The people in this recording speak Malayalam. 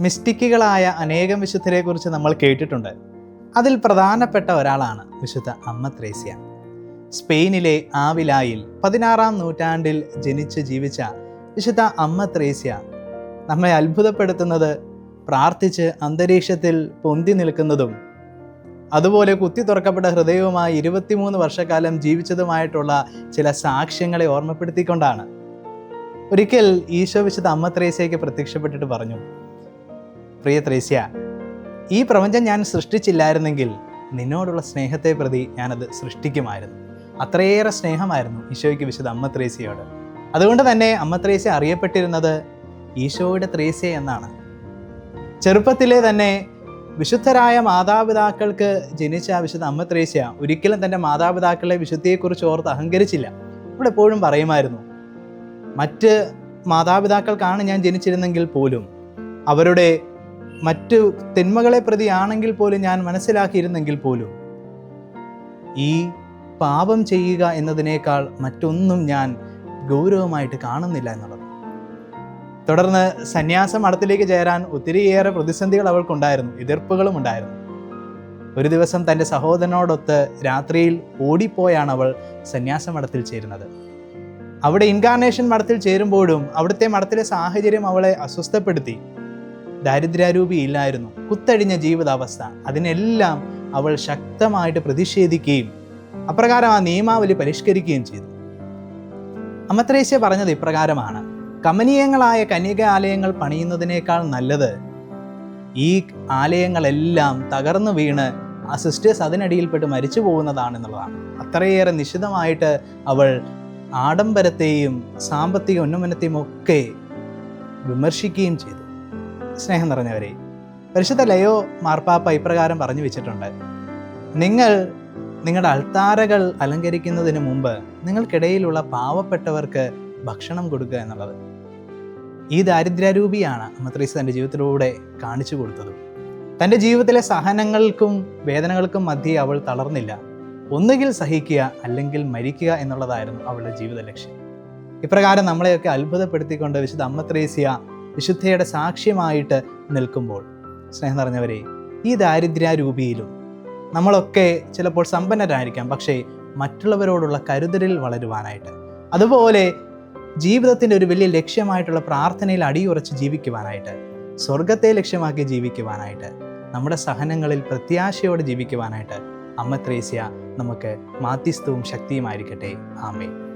മിസ്റ്റിക്കുകളായ അനേകം വിശുദ്ധരെക്കുറിച്ച് നമ്മൾ കേട്ടിട്ടുണ്ട്. അതിൽ പ്രധാനപ്പെട്ട ഒരാളാണ് വിശുദ്ധ അമ്മ ത്രേസ്യ. സ്പെയിനിലെ ആവിലായിൽ പതിനാറാം നൂറ്റാണ്ടിൽ ജനിച്ച് ജീവിച്ച വിശുദ്ധ അമ്മ ത്രേസ്യ നമ്മെ അത്ഭുതപ്പെടുത്തുന്നത് പ്രാർത്ഥിച്ച് അന്തരീക്ഷത്തിൽ പൊന്തി നിൽക്കുന്നതും അതുപോലെ കുത്തി തുറക്കപ്പെട്ട ഹൃദയവുമായി ഇരുപത്തിമൂന്ന് വർഷക്കാലം ജീവിച്ചതുമായിട്ടുള്ള ചില സാക്ഷ്യങ്ങളെ ഓർമ്മപ്പെടുത്തിക്കൊണ്ടാണ്. ഒരിക്കൽ ഈശോ വിശുദ്ധ അമ്മ ത്രേസ്യയ്ക്ക് പ്രത്യക്ഷപ്പെട്ടിട്ട് പറഞ്ഞു പ്രിയ ത്രേസ്യ ഈ പ്രപഞ്ചം ഞാൻ സൃഷ്ടിച്ചില്ലായിരുന്നെങ്കിൽ നിന്നോടുള്ള സ്നേഹത്തെ പ്രതി ഞാനത് സൃഷ്ടിക്കുമായിരുന്നു. അത്രയേറെ സ്നേഹമായിരുന്നു ഈശോയ്ക്ക് വിശുദ്ധ അമ്മ ത്രേസ്യയോട്. അതുകൊണ്ട് തന്നെ അമ്മ ത്രേസ്യ അറിയപ്പെട്ടിരുന്നത് ഈശോയുടെ ത്രേസ്യ എന്നാണ്. ചെറുപ്പത്തിലെ തന്നെ വിശുദ്ധരായ മാതാപിതാക്കൾക്ക് ജനിച്ച വിശുദ്ധ അമ്മ ത്രേസ്യ ഒരിക്കലും തന്റെ മാതാപിതാക്കളെ വിശുദ്ധിയെക്കുറിച്ച് ഓർത്ത് അഹങ്കരിച്ചില്ല. ഇവിടെ എപ്പോഴും പറയുമായിരുന്നു മറ്റ് മാതാപിതാക്കൾക്കാണ് ഞാൻ ജനിച്ചിരുന്നെങ്കിൽ പോലും അവരുടെ മറ്റു തിന്മകളെ പ്രതിയാണെങ്കിൽ പോലും ഞാൻ മനസ്സിലാക്കിയിരുന്നെങ്കിൽ പോലും ഈ പാപം ചെയ്യുക എന്നതിനേക്കാൾ മറ്റൊന്നും ഞാൻ ഗൗരവമായിട്ട് കാണുന്നില്ല എന്നുള്ളത്. തുടർന്ന് സന്യാസം മഠത്തിലേക്ക് ചേരാൻ ഒത്തിരിയേറെ പ്രതിസന്ധികൾ അവൾക്കുണ്ടായിരുന്നു എതിർപ്പുകളും ഉണ്ടായിരുന്നു. ഒരു ദിവസം തന്റെ സഹോദരനോടൊത്ത് രാത്രിയിൽ ഓടിപ്പോയാണ് അവൾ സന്യാസ മഠത്തിൽ ചേരുന്നത്. അവിടെ ഇൻകാർണേഷൻ മഠത്തിൽ ചേരുമ്പോഴും അവിടുത്തെ മഠത്തിലെ സാഹചര്യം അവളെ അസ്വസ്ഥപ്പെടുത്തി. ദാരിദ്ര്യാരൂപി ഇല്ലായിരുന്നു. കുത്തഴിഞ്ഞ ജീവിതാവസ്ഥ. അതിനെല്ലാം അവൾ ശക്തമായിട്ട് പ്രതിഷേധിക്കുകയും അപ്രകാരം ആ നിയമാവലി പരിഷ്കരിക്കുകയും ചെയ്തു. അമത്രേശ്യ പറഞ്ഞത് ഇപ്രകാരമാണ്. കമനീയങ്ങളായ കന്യക ആലയങ്ങൾ പണിയുന്നതിനേക്കാൾ നല്ലത് ഈ ആലയങ്ങളെല്ലാം തകർന്നു വീണ് ആ സിസ്റ്റേഴ്സ് അതിനടിയിൽപ്പെട്ട് മരിച്ചു പോകുന്നതാണെന്നുള്ളതാണ്. അത്രയേറെ നിശിതമായിട്ട് അവൾ ആഡംബരത്തെയും സാമ്പത്തിക ഉന്നമനത്തെയും ഒക്കെ വിമർശിക്കുകയും ചെയ്തു. സ്നേഹം നിറഞ്ഞവരെ പരിശുദ്ധ ലയോ മാർപ്പാപ്പ ഇപ്രകാരം പറഞ്ഞു വെച്ചിട്ടുണ്ട്. നിങ്ങൾ നിങ്ങളുടെ അൾത്താരകൾ അലങ്കരിക്കുന്നതിന് മുമ്പ് നിങ്ങൾക്കിടയിലുള്ള പാവപ്പെട്ടവർക്ക് ഭക്ഷണം കൊടുക്കുക എന്നുള്ളത്. ഈ ദാരിദ്ര്യരൂപിയാണ് അമ്മത്രീസ് തന്റെ ജീവിതത്തിലൂടെ കാണിച്ചു കൊടുത്തത്. തന്റെ ജീവിതത്തിലെ സഹനങ്ങൾക്കും വേദനകൾക്കും മധ്യേ അവൾ തളർന്നില്ല. ഒന്നുകിൽ സഹിക്കുക അല്ലെങ്കിൽ മരിക്കുക എന്നുള്ളതായിരുന്നു അവളുടെ ജീവിത ലക്ഷ്യം. ഇപ്രകാരം നമ്മളെയൊക്കെ അത്ഭുതപ്പെടുത്തിക്കൊണ്ട് വിശുദ്ധ അമ്മ ത്രേസ്യ വിശുദ്ധയുടെ സാക്ഷ്യമായിട്ട് നിൽക്കുമ്പോൾ സ്നേഹം നിറഞ്ഞവരെ ഈ ദാരിദ്ര്യാരൂപിയിലും നമ്മളൊക്കെ ചിലപ്പോൾ സമ്പന്നരായിരിക്കാം പക്ഷേ മറ്റുള്ളവരോടുള്ള കരുതലിൽ വളരുവാനായിട്ട്. അതുപോലെ ജീവിതത്തിന്റെ ഒരു വലിയ ലക്ഷ്യമായിട്ടുള്ള പ്രാർത്ഥനയിൽ അടിയുറച്ച് ജീവിക്കുവാനായിട്ട് സ്വർഗത്തെ ലക്ഷ്യമാക്കി ജീവിക്കുവാനായിട്ട് നമ്മുടെ സഹനങ്ങളിൽ പ്രത്യാശയോടെ ജീവിക്കുവാനായിട്ട് അമ്മ ത്രേസ്യ നമുക്ക് മാധ്യസ്ഥവും ശക്തിയുമായിരിക്കട്ടെ. ആമേ